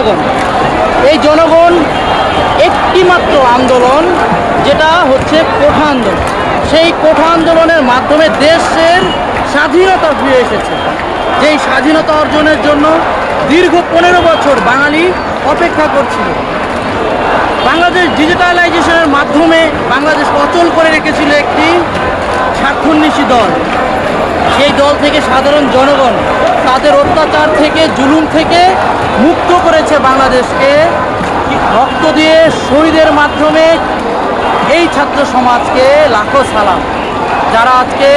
জনগণ। এই জনগণ একটিমাত্র আন্দোলন, যেটা হচ্ছে কোঠা আন্দোলন। সেই কোঠা আন্দোলনের মাধ্যমে দেশের স্বাধীনতা ফিরে এসেছে। যেই স্বাধীনতা অর্জনের জন্য দীর্ঘ পনেরো বছর বাঙালি অপেক্ষা করছিল। বাংলাদেশ ডিজিটালাইজেশনের মাধ্যমে বাংলাদেশ অচল করে রেখেছিল একটি স্বার্থন্বেষী দল। সেই দল থেকে সাধারণ জনগণ তাদের অত্যাচার থেকে, জুলুম থেকে মুক্ত করেছে বাংলাদেশকে। রক্ত দিয়ে শহীদের মাধ্যমে এই ছাত্র সমাজকে লাখো সালাম। যারা আজকে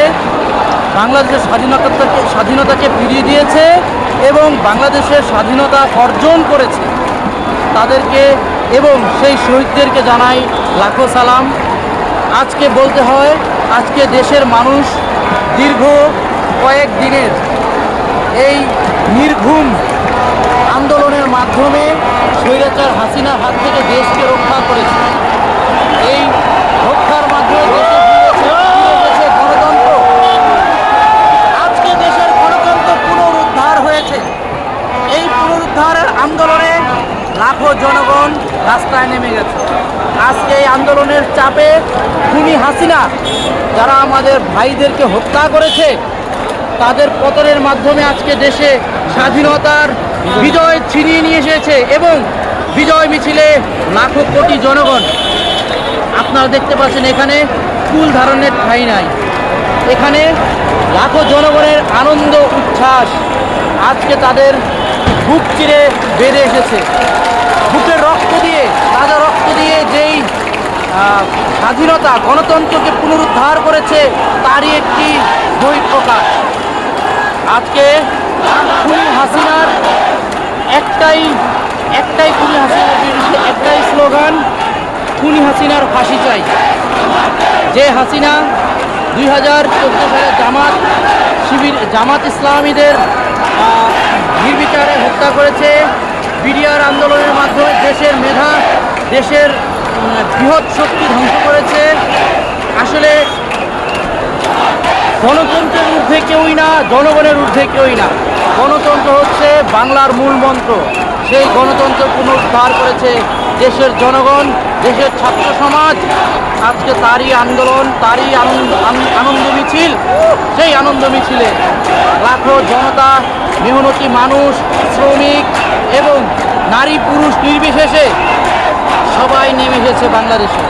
বাংলাদেশের স্বাধীনতাকে স্বাধীনতাকে ফিরিয়ে দিয়েছে এবং বাংলাদেশের স্বাধীনতা অর্জন করেছে, তাদেরকে এবং সেই শহীদদেরকে জানাই লাখো সালাম। আজকে বলতে হয়, আজকে দেশের মানুষ দীর্ঘ কয়েক দিনের এই নির্ঘুম আন্দোলনের মাধ্যমে স্বৈরাচার হাসিনার হাত থেকে দেশকে রক্ষা করেছে। এই রক্ষার মাধ্যমে গণতন্ত্র। আজকে দেশের গণতন্ত্র পুনরুদ্ধার হয়েছে। এই আন্দোলনে লাখো জনগণ রাস্তায় নেমে গেছে। আজকে এই আন্দোলনের চাপে খুনি হাসিনা, যারা আমাদের ভাইদেরকে হত্যা করেছে তাদের পতনের মাধ্যমে আজকে দেশে স্বাধীনতার বিজয় ছিনিয়ে নিয়ে এসেছে এবং বিজয় মিছিলে লাখো কোটি জনগণ। আপনারা দেখতে পাচ্ছেন এখানে ফুল ধারণের ঠাঁই নাই। এখানে লাখো জনগণের আনন্দ, উচ্ছ্বাস আজকে তাদের বুক চিরে বেড়ে এসেছে। বুকের রক্ত দিয়ে, তাজা রক্ত দিয়ে যেই স্বাধীনতা গণতন্ত্রকে পুনরুদ্ধার করেছে, তারই একটি আজকে খুনি হাসিনার একটাই একটাই খুনি হাসিনার বিরুদ্ধে একটাই স্লোগান খুনি হাসিনার ফাঁসি চাই। যে হাসিনা দুই হাজার চোদ্দ সালে জামাত শিবির, জামাত ইসলামীদের নির্বিচারে হত্যা করেছে। বিডিআর আন্দোলনের মাধ্যমে দেশের মেধা, দেশের বৃহৎ শক্তি ধ্বংস করেছে। আসলে গণতন্ত্রের ঊর্ধ্বে কেউই না, জনগণের ঊর্ধ্বে কেউই না। গণতন্ত্র হচ্ছে বাংলার মূল মন্ত্র। সেই গণতন্ত্র পুনরুদ্ধার করেছে দেশের জনগণ, দেশের ছাত্র সমাজ। আজকে তারই আন্দোলন, তারই আনন্দ আনন্দ মিছিল, সেই আনন্দ মিছিলে লাখো জনতা, মেহনতি মানুষ, শ্রমিক এবং নারী পুরুষ নির্বিশেষে সবাই নেমে এসেছে বাংলাদেশে।